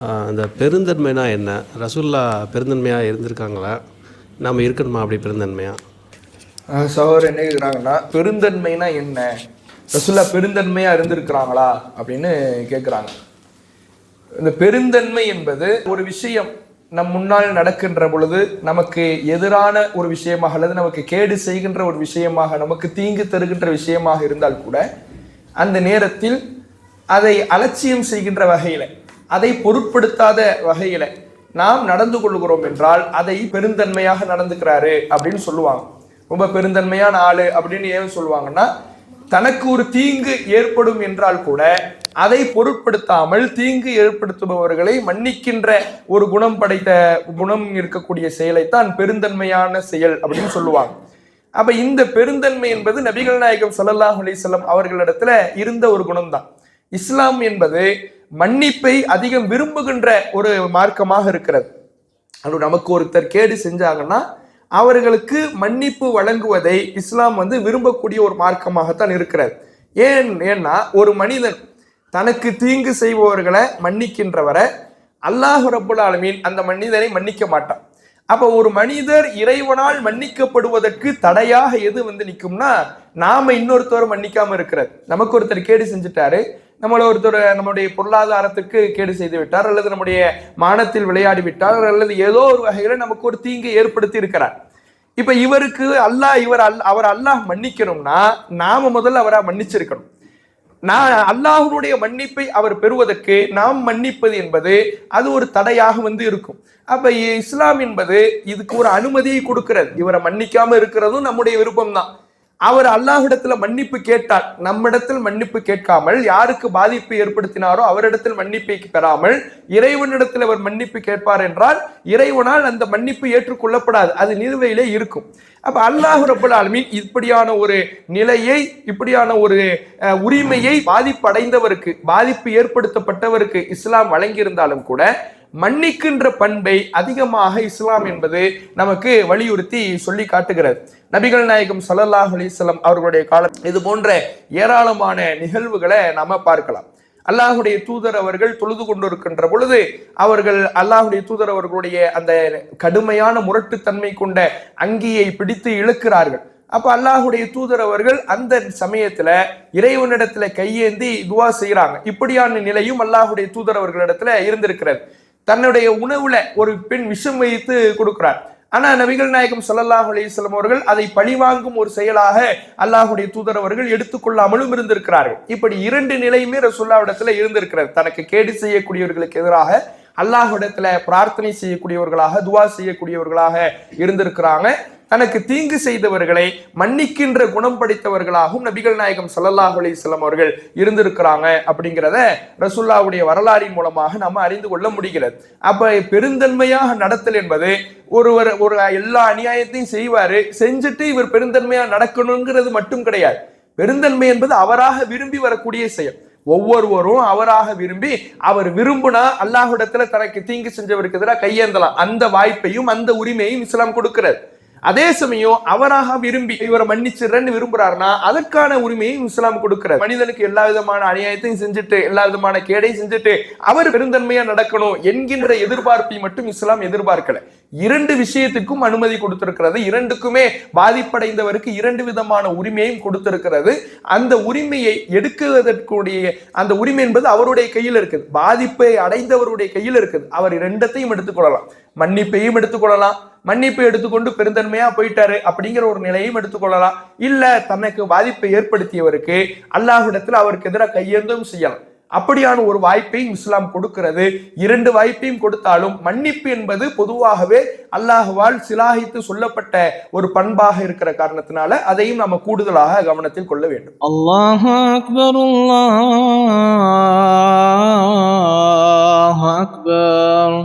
அந்த பெருந்தன்மைனா என்ன? ரசுல்லா பெருந்தன்மையாக இருந்திருக்காங்களா? நம்ம இருக்கணுமா அப்படி பெருந்தன்மையாக அஹ் சகோதரர் என்ன கேட்குறாங்கன்னா பெருந்தன்மைனா என்ன? ரசுல்லா பெருந்தன்மையாக இருந்திருக்கிறாங்களா? அப்படின்னு கேட்குறாங்க இந்த பெருந்தன்மை என்பது ஒரு விஷயம் நம் முன்னால் நடக்கின்ற பொழுது நமக்கு எதிரான ஒரு விஷயமாக அல்லது நமக்கு கேடு செய்கின்ற ஒரு விஷயமாக நமக்கு தீங்கு தருகின்ற விஷயமாக இருந்தால் கூட அந்த நேரத்தில் அதை அலட்சியம் செய்கின்ற வகையில் அதை பொருட்படுத்தாத வகையில நாம் நடந்து கொள்கிறோம் என்றால் அதை பெருந்தன்மையாக நடந்துக்கிறாரு அப்படின்னு சொல்லுவாங்க. ரொம்ப பெருந்தன்மையான ஆளு அப்படின்னு ஏன் சொல்லுவாங்கன்னா தனக்கு ஒரு தீங்கு ஏற்படும் என்றால் கூட அதை பொருட்படுத்தாமல் தீங்கு ஏற்படுத்துபவர்களை மன்னிக்கின்ற ஒரு குணம் படைத்த குணம் இருக்கக்கூடிய செயலைத்தான் பெருந்தன்மையான செயல் அப்படின்னு சொல்லுவாங்க. அப்ப இந்த பெருந்தன்மை என்பது நபிகள் நாயகம் சல்லாஹ் அலிசல்லம் அவர்களிடத்துல இருந்த ஒரு குணம்தான். இஸ்லாம் என்பது மன்னிப்பை அதிகம் விரும்புகின்ற ஒரு மார்க்கமாக இருக்கிறது. அது நமக்கு ஒருத்தர் கேடு செஞ்சாங்கன்னா அவர்களுக்கு மன்னிப்பு வழங்குவதை இஸ்லாம் வந்து விரும்பக்கூடிய ஒரு மார்க்கமாகத்தான் இருக்கிறது. ஏன் ஏன்னா ஒரு மனிதன் தனக்கு தீங்கு செய்பவர்களை மன்னிக்கின்றவரை அல்லாஹ் ரப்புல் ஆலமீன் அந்த மனிதனை மன்னிக்க மாட்டான். அப்போ ஒரு மனிதர் இறைவனால் மன்னிக்கப்படுவதற்கு தடையாக எது வந்து நிற்கும்னா நாம இன்னொருத்தரை மன்னிக்காம இருக்கிறது. நமக்கு ஒருத்தர் கேடு செஞ்சுட்டாரு நம்மளை ஒருத்தர் நம்முடைய பொருளாதாரத்துக்கு கேடு செய்து விட்டார் அல்லது நம்முடைய மானத்தில் விளையாடி விட்டார் அல்லது ஏதோ ஒரு வகையில நமக்கு ஒரு தீங்கை ஏற்படுத்தி இருக்கிறார். இப்ப இவருக்கு அல்லாஹ் இவர் அல் அவர் அல்லாஹ் மன்னிக்கணும்னா நாம முதல்ல அவரை மன்னிச்சிருக்கணும். நான் அல்லாஹனுடைய மன்னிப்பை அவர் பெறுவதற்கு நாம் மன்னிப்பது என்பது அது ஒரு தடையாக வந்து இருக்கும். அப்ப இஸ்லாம் என்பது இதுக்கு ஒரு அனுமதியை கொடுக்கிறது. இவரை மன்னிக்காம இருக்கிறதும் நம்முடைய விருப்பம் தான் அவர் அல்லாஹிடத்துல மன்னிப்பு கேட்டார். நம்மிடத்தில் மன்னிப்பு கேட்காமல் யாருக்கு பாதிப்பு ஏற்படுத்தினாரோ அவரிடத்தில் மன்னிப்பை பெறாமல் இறைவனிடத்தில் அவர் மன்னிப்பு கேட்பார் என்றால் இறைவனால் அந்த மன்னிப்பு ஏற்றுக்கொள்ளப்படாது. அது நிலுவையிலே இருக்கும். அப்ப அல்லாஹு ரபுல் ஆலமீன் இப்படியான ஒரு நிலையை இப்படியான ஒரு உரிமையை பாதிப்படைந்தவருக்கு பாதிப்பு ஏற்படுத்தப்பட்டவருக்கு இஸ்லாம் வழங்கியிருந்தாலும் கூட மன்னிக்கின்ற பண்பை அதிகமாக இஸ்லாம் என்பது நமக்கு வலியுறுத்தி சொல்லி காட்டுகிறது. நபிகள் நாயகம் சல்லல்லாஹ் அலிஸ்லாம் அவர்களுடைய காலம் இது போன்ற ஏராளமான நிகழ்வுகளை நாம பார்க்கலாம். அல்லாஹுடைய தூதர் அவர்கள் தொழுது கொண்டிருக்கின்ற பொழுது அவர்கள் அல்லாஹுடைய தூதர் அவர்களுடைய அந்த கடுமையான முரட்டுத்தன்மை கொண்ட அங்கியை பிடித்து இழுக்கிறார்கள். அப்ப அல்லாஹுடைய தூதர் அவர்கள் அந்த சமயத்துல இறைவனிடத்துல கையேந்தி துவா செய்யறாங்க இப்படியான நிலையும் அல்லாஹுடைய தூதர் அவர்களிடத்துல இருந்திருக்கிறது. தன்னுடைய உணவுல ஒரு பெண் விஷம் வைத்து கொடுக்கிறார். ஆனா நபிகள் நாயகம் ஸல்லல்லாஹு அலைஹி அவர்கள் அதை பழிவாங்கும் ஒரு செயலாக அல்லாஹுடைய தூதர் அவர்கள் எடுத்துக்கொள்ளாமலும் இருந்திருக்கிறார்கள். இப்படி இரண்டு நிலையுமே ரசுல்லாவிடத்துல இருந்திருக்கிறது. தனக்கு கேடு செய்யக்கூடியவர்களுக்கு எதிராக அல்லாஹ்விடத்துல பிரார்த்தனை செய்யக்கூடியவர்களாக துவா செய்யக்கூடியவர்களாக இருந்திருக்கிறாங்க. தனக்கு தீங்கு செய்தவர்களை மன்னிக்கின்ற குணம் படைத்தவர்களாகவும் நபிகள் நாயகம் சல்லல்லாஹ் அலைஹி அவர்கள் இருந்திருக்கிறாங்க அப்படிங்கிறத ரசுல்லாவுடைய வரலாறின் மூலமாக நம்ம அறிந்து கொள்ள முடிகிறது. அப்ப பெருந்தன்மையாக நடத்தல் என்பது ஒருவர் ஒரு எல்லா அநியாயத்தையும் செய்வாரு செஞ்சுட்டு இவர் பெருந்தன்மையா நடக்கணுங்கிறது மட்டும் கிடையாது. பெருந்தன்மை என்பது அவராக விரும்பி வரக்கூடிய செயல். ஒவ்வொருவரும் அவராக விரும்பி அவர் விரும்புனா அல்லாஹ்விடத்துல தனக்கு தீங்கு செஞ்சவருக்கு எதிராக கையேந்தலாம். அந்த வாய்ப்பையும் அந்த உரிமையும் இஸ்லாம் கொடுக்கிறது. அதே சமயம் அவராக விரும்பி இவரை மன்னிச்சிடறன்னு விரும்புறாருன்னா அதற்கான உரிமையும் இஸ்லாம் கொடுக்கிறார் மனிதனுக்கு எல்லா விதமான அநியாயத்தையும் செஞ்சுட்டு எல்லா விதமான கேடையும் செஞ்சுட்டு அவர் பெருந்தன்மையா நடக்கணும் என்கின்ற எதிர்பார்ப்பை மட்டும் இஸ்லாம் எதிர்பார்க்கல. இரண்டு விஷயத்துக்கும் அனுமதி கொடுத்திருக்கிறது. இரண்டுக்குமே பாதிப்படைந்தவருக்கு இரண்டு விதமான உரிமையும் கொடுத்திருக்கிறது. அந்த உரிமையை எடுக்குவதற்குடைய அந்த உரிமை என்பது அவருடைய கையில் இருக்குது. பாதிப்பை அடைந்தவருடைய கையில் இருக்குது. அவர் இரண்டத்தையும் எடுத்துக்கொள்ளலாம். மன்னிப்பையும் எடுத்துக்கொள்ளலாம். மன்னிப்பை எடுத்துக்கொண்டு பெருந்தன்மையா போயிட்டாரு அப்படிங்கிற ஒரு நிலையும் எடுத்துக்கொள்ளலாம். இல்ல தனக்கு பாதிப்பை ஏற்படுத்தியவருக்கு அல்லாஹிடத்தில் அவருக்கு எதிராக கையேந்தும் செய்யலாம். அப்படியான ஒரு வாய்ப்பையும் இஸ்லாம் கொடுக்கிறது. இரண்டு வாய்ப்பையும் கொடுத்தாலும் மன்னிப்பு என்பது பொதுவாகவே அல்லாஹுவால் சிலாகித்து சொல்லப்பட்ட ஒரு பண்பாக இருக்கிற காரணத்தினால அதையும் நம்ம கூடுதலாக கவனத்தில் கொள்ள வேண்டும். அல்லாஹ் அக்பர் அல்லாஹ் அக்பர்.